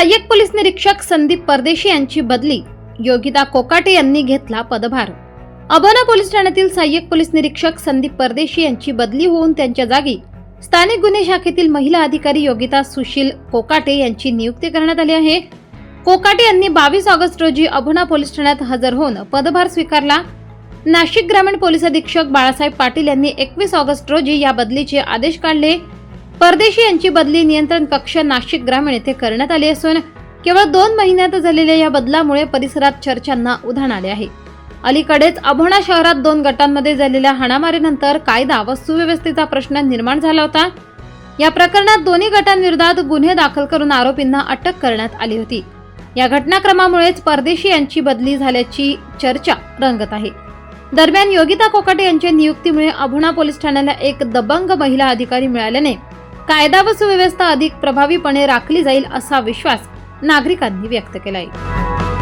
सहाय्यक पोलीस निरीक्षक संदीप परदेशी यांची बदली. योगिता कोकाटे यांनी घेतला पदभार. अबोना पोलीस ठाण्यातील सहाय्यक पोलीस निरीक्षक संदीप परदेशी यांची बदली होऊन त्यांच्या जागी स्थानिक गुन्हे शाखेतील महिला अधिकारी योगिता सुशील कोकाटे यांची नियुक्ती करण्यात आली आहे. कोकाटे यांनी बावीस ऑगस्ट रोजी अबोना पोलीस ठाण्यात हजर होऊन पदभार स्वीकारला. नाशिक ग्रामीण पोलीस अधीक्षक बाळासाहेब पाटील यांनी एकवीस ऑगस्ट रोजी या बदलीचे आदेश काढले. परदेशी यांची बदली नियंत्रण कक्ष नाशिक ग्रामीण येथे करण्यात आली असून केवळ दोन महिन्यात झालेल्या या बदलामुळे परिसरात चर्चांना उधाण आले आहे. अलीकडेच अभोणा शहरात दोन गटांमध्ये झालेल्या हाणामारीनंतर कायदा व सुव्यवस्थेचा प्रश्न निर्माण झाला होता. या प्रकरणात दोन्ही गटांविरोधात गुन्हे दाखल करून आरोपींना अटक करण्यात आली होती. या घटनाक्रमामुळेच परदेशी यांची बदली झाल्याची चर्चा रंगत आहे. दरम्यान योगिता कोकाटे यांच्या नियुक्तीमुळे अभोणा पोलीस ठाण्याला एक दबंग महिला अधिकारी मिळाल्याने कायदा व सुव्यवस्था अधिक प्रभावीपणे राखली जाईल असा विश्वास नागरिकांनी व्यक्त केला आहे